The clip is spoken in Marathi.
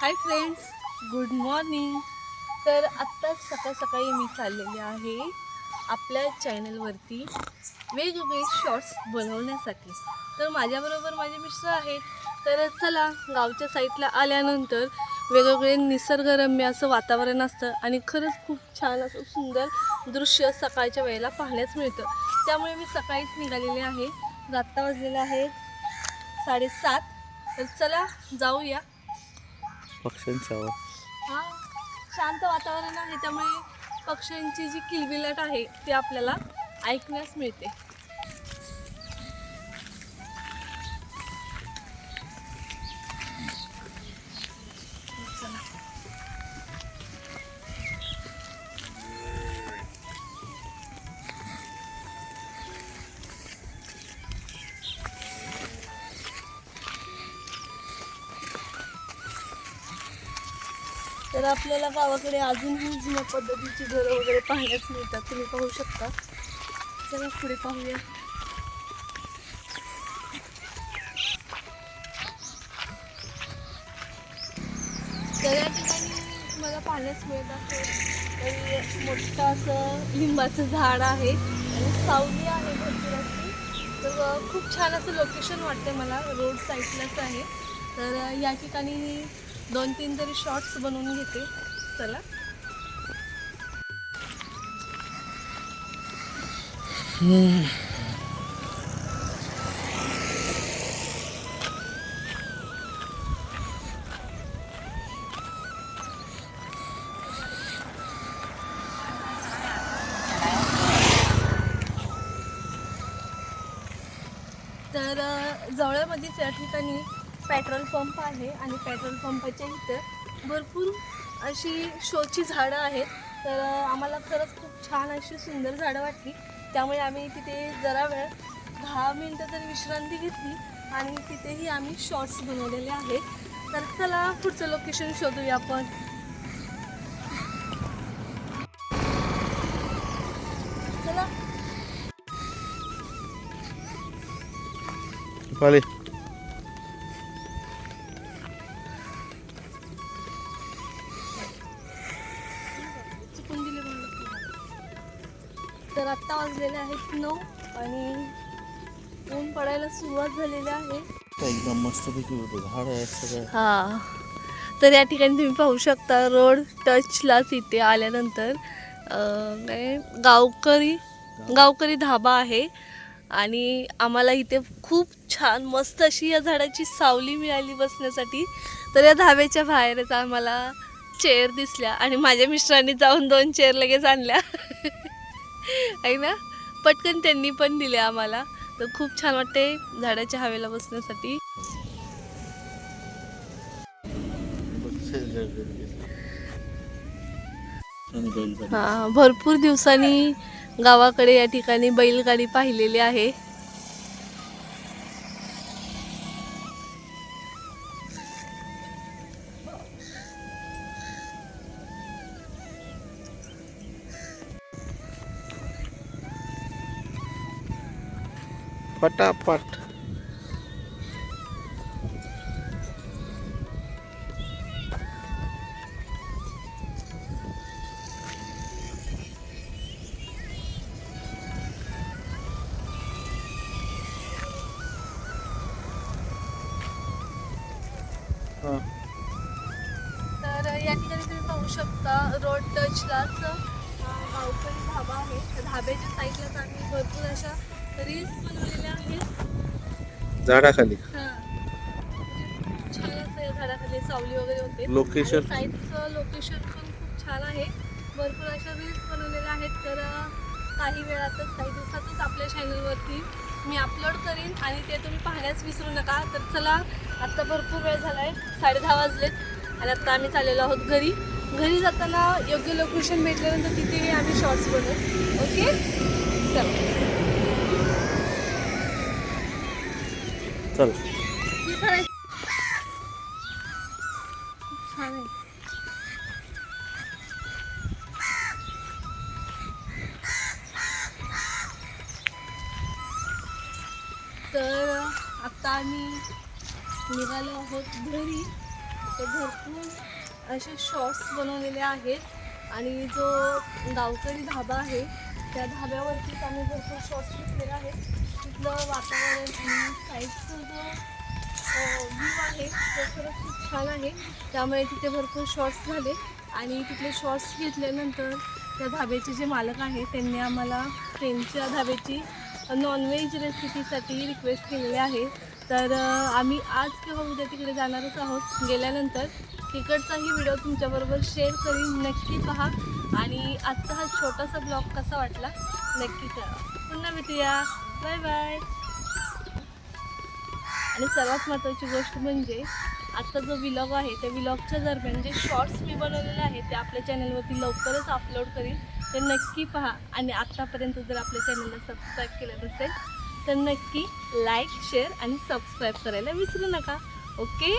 हाय फ्रेंड्स गुड मॉर्निंग तर आत्ताच सकाळ सकाळी मी चाललेले आहे आपल्या चॅनलवरती वेगवेगळे शॉर्ट्स बनवण्यासाठी. तर माझ्याबरोबर माझे मिस्टर आहेत. तर चला गावच्या साईडला आल्यानंतर वेगवेगळे निसर्गरम्य असं वातावरण असतं आणि खरंच खूप छान असं सुंदर दृश्य सकाळच्या वेळेला पाहण्यास मिळतं. त्यामुळे मी सकाळीच निघालेले आहे. आत्ता वाजलेलं आहे साडेसात. तर चला जाऊया. पक्ष्यांच्या आवाज. हा शांत वातावरण आहे त्यामुळे पक्ष्यांची जी किलबिलाट आहे ती आपल्याला ऐकण्यास मिळते. तर आपल्याला गावाकडे अजूनही जुन्या पद्धतीची घरं वगैरे पाहण्यास मिळतात. तुम्ही पाहू शकता. चला पुढे पाहूया. तर या ठिकाणी तुम्हाला पाहण्यास मिळत असेल तर मोठं असं लिंबाचं झाड आहे. आणि सावली आहे भरपूर अशी. तर खूप छान असं लोकेशन वाटते मला. रोड साईडलाच आहे. तर या ठिकाणी दोन तीन तरी शॉर्ट्स बनवून घेते. चला. तर जवळमध्येच या ठिकाणी पेट्रोल पंप आहे आणि पेट्रोल पंपाच्या इथं भरपूर अशी शोची झाडं आहेत. तर आम्हाला खरंच खूप छान अशी सुंदर झाडं वाटली. त्यामुळे आम्ही तिथे जरा वेळ दहा मिनटं तर विश्रांती घेतली आणि तिथेही आम्ही शॉर्ट्स बनवलेले आहेत. तर चला पुढचं लोकेशन शोधूया आपण. चला. आत्ता वाजलेले आहेत नऊ आणि ऊन पडायला सुरुवात झालेली आहे. एकदम मस्तपैकी होतं झाड आहे सगळं. हा. तर या ठिकाणी तुम्ही पाहू शकता रोड टचलाच इथे आल्यानंतर काय गावकरी गावकरी धाबा आहे. आणि आम्हाला इथे खूप छान मस्त अशी या झाडाची सावली मिळाली बसण्यासाठी. तर या धाब्याच्या बाहेरच आम्हाला चेअर दिसल्या आणि माझ्या मिस्टरांनी जाऊन दोन चेअर लगेच आणल्या. आहे ना? पटकन त्यांनी पण दिले आम्हाला. तर खूप छान वाटते झाडाच्या हवेला बसण्यासाठी. हा भरपूर दिवसांनी गावाकडे या ठिकाणी बैलगाडी पाहिलेली आहे. पटापट हा. तर या ठिकाणी तुम्ही पाहू शकता रोड टचलाच गावकरी धाबा आहे त्या धाब्याच्या साईडलाच आम्ही भरपूर अशा रील्स बनवलेल्या आहेत. झाडाखाली. हा. छान असं झाडाखाली सावली वगैरे होते. लोकेशन साईडचं लोकेशन पण खूप छान आहे. भरपूर अशा रील्स बनवलेल्या आहेत. तर काही वेळातच काही दिवसातच आपल्या चॅनलवरती मी अपलोड करीन आणि ते तुम्ही पाहण्यास विसरू नका. तर चला आत्ता भरपूर वेळ झाला आहे साडे दहा वाजलेत आणि आत्ता आम्ही चाललेलो आहोत घरी. घरी जाताना योग्य लोकेशन भेटल्यानंतर तिथेही आम्ही शॉर्ट्स बनवू. ओके चल. चल. तर आता आम्ही निघालो आहोत घरी. तर भरपूर असे शॉर्ट्स बनवलेले आहेत. आणि जो गावकरी धाबा आहे त्या धाब्यावरतीच आम्ही भरपूर शॉर्ट्स घेतलेले आहेत. तिथलं वातावरण आणि साईडचं जो व्ह्यू आहे. तो खरंच खूप छान आहे. त्यामुळे तिथे भरपूर शॉर्ट्स झाले. आणि तिथले शॉर्ट्स घेतल्यानंतर त्या धाब्याचे जे मालक आहे त्यांनी आम्हाला ट्रेनच्या धाब्याची नॉनव्हेज रेसिपीसाठी रिक्वेस्ट केलेली आहे. तर आम्ही आज किंवा उद्या तिकडे जाणारच आहोत. गेल्यानंतर तिकडचाही व्हिडिओ तुमच्याबरोबर शेअर करीन. नक्की पहा. आणि आजचा हा छोटासा ब्लॉग कसा वाटला नक्की करा पुन्हा भेटूया. Bye bye. आणि सर्वात महत्त्वाची गोष्ट म्हणजे आत्ता जो विलॉग आहे त्या विलॉगच्या दरम्यान जे शॉर्ट्स मी बनवलेले आहेत ते आपल्या चॅनलवरती लवकरच अपलोड करीन. ते नक्की पहा. आणि आत्तापर्यंत जर आपल्या चॅनलला सबस्क्राईब केलं नसेल तर नक्की लाईक शेअर आणि सबस्क्राईब करायला विसरू नका. ओके